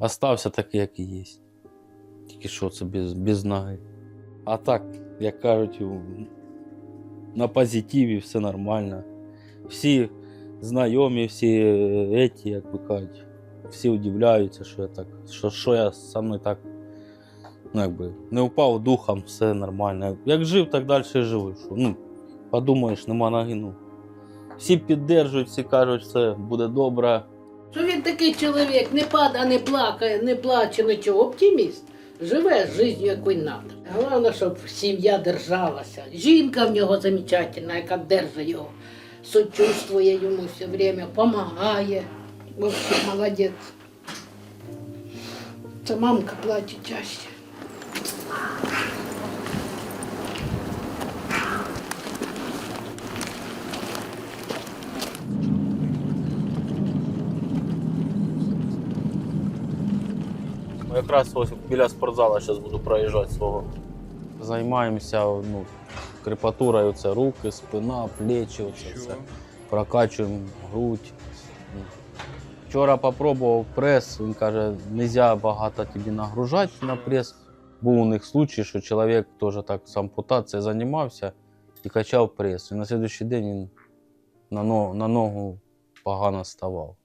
Остався такий, як і є. Тільки що це без, без ноги. А так, як кажуть, на позитиві все нормально. Всі знайомі, всі е, еті, як ви кажуть, всі удивляються, що я так, що, що я саме так ну, якби, не впав духом, все нормально. Як жив, так далі живу. Що, ну, подумаєш, нема ноги. Ну. Всі піддержують, всі кажуть, все буде добре. Що він такий чоловік, не пада, не плакає, не плаче, нічого. Оптиміст. Живе життю, якою треба. Головне, щоб сім'я держалася. Жінка в нього замечательна, яка держить його, сочувствує йому все время, допомагає. Взагалі молодець. Це мамка плаче чаще. Якраз ось біля спортзала зараз буду проїжджати свого. Займаємося ну, крепатурою, це руки, спина, плечі, оце все. Прокачуємо грудь. Вчора попробував прес, він каже, не можна багато тобі нагружати на прес. Був у них случай, що чоловік теж так з ампутацією займався і качав прес. І на наступний день він на ногу, на ногу погано ставав.